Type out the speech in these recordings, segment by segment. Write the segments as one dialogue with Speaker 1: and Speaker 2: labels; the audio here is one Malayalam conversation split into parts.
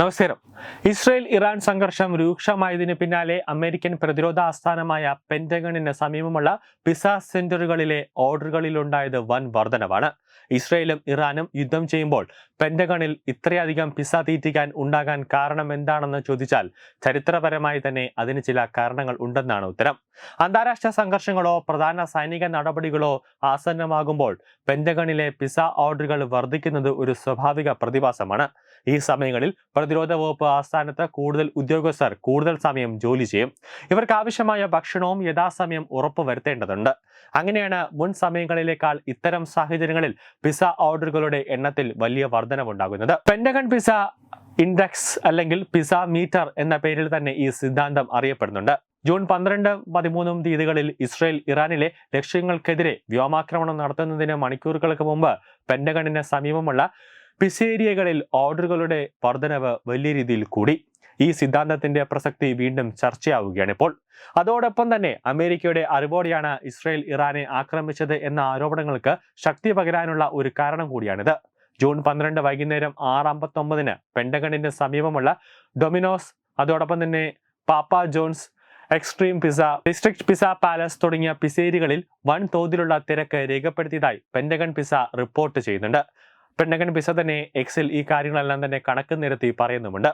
Speaker 1: നമസ്കാരം. ഇസ്രയേൽ ഇറാൻ സംഘർഷം രൂക്ഷമായതിനു പിന്നാലെ അമേരിക്കൻ പ്രതിരോധ ആസ്ഥാനമായ പെന്റഗണിന് സമീപമുള്ള പിസ സെന്ററുകളിലെ ഓർഡറുകളിലുണ്ടായത് വൻ വർധനവാണ്. ഇസ്രയേലും ഇറാനും യുദ്ധം ചെയ്യുമ്പോൾ പെന്റഗണിൽ ഇത്രയധികം പിസ തീറ്റിക്കാൻ ഉണ്ടാകാൻ കാരണം എന്താണെന്ന് ചോദിച്ചാൽ ചരിത്രപരമായി തന്നെ അതിന് ചില കാരണങ്ങൾ ഉണ്ടെന്നാണ് ഉത്തരം. അന്താരാഷ്ട്ര സംഘർഷങ്ങളോ പ്രധാന സൈനിക നടപടികളോ ആസന്നമാകുമ്പോൾ പെന്റഗണിലെ പിസ ഓർഡറുകൾ വർദ്ധിക്കുന്നത് ഒരു സ്വാഭാവിക പ്രതിഭാസമാണ്. ഈ സമയങ്ങളിൽ പ്രതിരോധ വകുപ്പ് ആസ്ഥാനത്ത് കൂടുതൽ ഉദ്യോഗസ്ഥർ കൂടുതൽ സമയം ജോലി ചെയ്യും. ഇവർക്ക് ആവശ്യമായ ഭക്ഷണവും യഥാസമയം ഉറപ്പുവരുത്തേണ്ടതുണ്ട്. അങ്ങനെയാണ് മുൻ സമയങ്ങളിലേക്കാൾ ഇത്തരം സാഹചര്യങ്ങളിൽ പിസ ഓർഡറുകളുടെ എണ്ണത്തിൽ വലിയ വർധനവുണ്ടാകുന്നത്. പെൻഡഗൺ പിസ ഇൻഡെക്സ് അല്ലെങ്കിൽ പിസ മീറ്റർ എന്ന പേരിൽ തന്നെ ഈ സിദ്ധാന്തം അറിയപ്പെടുന്നുണ്ട്. ജൂൺ പന്ത്രണ്ട് പതിമൂന്നും തീയതികളിൽ ഇസ്രയേൽ ഇറാനിലെ ലക്ഷ്യങ്ങൾക്കെതിരെ വ്യോമാക്രമണം നടത്തുന്നതിന് മണിക്കൂറുകൾക്ക് മുമ്പ് പെൻഡഗണിന് സമീപമുള്ള പിസേരിയകളിൽ ഓർഡറുകളുടെ വർധനവ് വലിയ രീതിയിൽ കൂടി. ഈ സിദ്ധാന്തത്തിന്റെ പ്രസക്തി വീണ്ടും ചർച്ചയാവുകയാണ് ഇപ്പോൾ. അതോടൊപ്പം തന്നെ അമേരിക്കയുടെ അറിവോടെയാണ് ഇസ്രയേൽ ഇറാനെ ആക്രമിച്ചത് എന്ന ആരോപണങ്ങൾക്ക് ശക്തി പകരാനുള്ള ഒരു കാരണം കൂടിയാണിത്. ജൂൺ പന്ത്രണ്ട് വൈകുന്നേരം ആറ് അമ്പത്തൊമ്പതിന് പെൻഡഗണിന് സമീപമുള്ള ഡൊമിനോസ് അതോടൊപ്പം തന്നെ Papa John's Extreme Pizza District Pizza Palace തുടങ്ങിയ പിസേരികളിൽ വൻ തോതിലുള്ള തിരക്ക് രേഖപ്പെടുത്തിയതായി പെൻഡഗൺ പിസ റിപ്പോർട്ട് ചെയ്യുന്നുണ്ട്. പെണ്ണകൻ പിസ തന്നെ എക്സിൽ ഈ കാര്യങ്ങളെല്ലാം തന്നെ കണക്ക് നിരത്തി പറയുന്നുമുണ്ട്.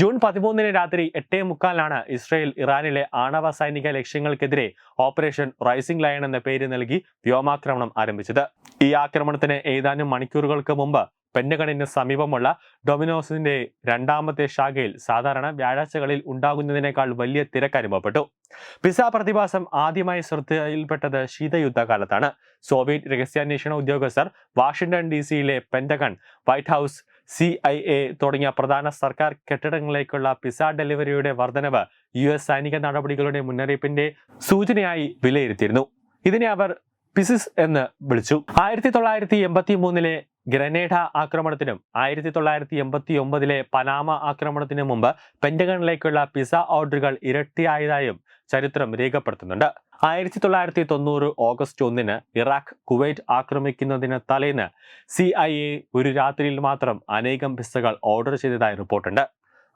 Speaker 1: ജൂൺ പതിമൂന്നിന് രാത്രി എട്ടേ മുക്കാലാണ് ഇസ്രയേൽ ഇറാനിലെ ആണവ സൈനിക ലക്ഷ്യങ്ങൾക്കെതിരെ ഓപ്പറേഷൻ റൈസിംഗ് ലയൺ എന്ന പേര് നൽകി വ്യോമാക്രമണം ആരംഭിച്ചത്. ഈ ആക്രമണത്തിന് ഏതാനും മണിക്കൂറുകൾക്ക് മുമ്പ് പെന്നഗണിന് സമീപമുള്ള ഡൊമിനോസിന്റെ രണ്ടാമത്തെ ശാഖയിൽ സാധാരണ വ്യാഴാഴ്ചകളിൽ ഉണ്ടാകുന്നതിനേക്കാൾ വലിയ തിരക്ക് അനുഭവപ്പെട്ടു. പിസ പ്രതിഭാസം ആദ്യമായി ശ്രദ്ധയിൽപ്പെട്ടത് ശീതയുദ്ധകാലത്താണ്. സോവിയറ്റ് രഹസ്യാന്വേഷണ ഉദ്യോഗസ്ഥർ വാഷിംഗ്ടൺ ഡി സിയിലെ Pentagon White House C I A തുടങ്ങിയ പ്രധാന സർക്കാർ കെട്ടിടങ്ങളിലേക്കുള്ള പിസ ഡെലിവറിയുടെ വർധനവ് യു എസ് സൈനിക നടപടികളുടെ മുന്നറിയിപ്പിന്റെ സൂചനയായി വിലയിരുത്തിയിരുന്നു. ഇതിനെ അവർ പിസിസ് എന്ന് വിളിച്ചു. ആയിരത്തി തൊള്ളായിരത്തി എൺപത്തി മൂന്നിലെ ഗ്രനേഡ ആക്രമണത്തിനും ആയിരത്തി തൊള്ളായിരത്തി എൺപത്തി ഒമ്പതിലെ പനാമ ആക്രമണത്തിനു മുമ്പ് പെന്റഗണിലേക്കുള്ള പിസ ഓർഡറുകൾ ഇരട്ടിയായതായും ചരിത്രം രേഖപ്പെടുത്തുന്നുണ്ട്. ആയിരത്തി തൊള്ളായിരത്തി തൊണ്ണൂറ് ഓഗസ്റ്റ് ഒന്നിന് ഇറാഖ് കുവൈറ്റ് ആക്രമിക്കുന്നതിന് തലേന്ന് സി ഐ എ ഒരു രാത്രിയിൽ മാത്രം അനേകം പിസകൾ ഓർഡർ ചെയ്തതായി റിപ്പോർട്ടുണ്ട്.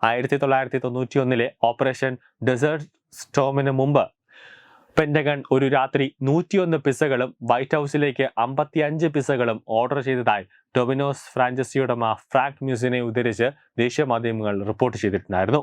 Speaker 1: ആയിരത്തി തൊള്ളായിരത്തി തൊണ്ണൂറ്റി ഒന്നിലെ ഓപ്പറേഷൻ ഡെസേർട്ട് സ്റ്റോമിന് മുമ്പ് പെന്റഗൺ ഒരു രാത്രി നൂറ്റിയൊന്ന് പിസകളും വൈറ്റ് ഹൗസിലേക്ക് അമ്പത്തിയഞ്ച് പിസകളും ഓർഡർ ചെയ്തതായി ഡൊമിനോസ് ഫ്രാഞ്ചൈസിയുടെ ഫ്രാങ്ക് മ്യൂസിനെ ഉദ്ധരിച്ച് ദേശീയ മാധ്യമങ്ങൾ റിപ്പോർട്ട് ചെയ്തിട്ടുണ്ടായിരുന്നു.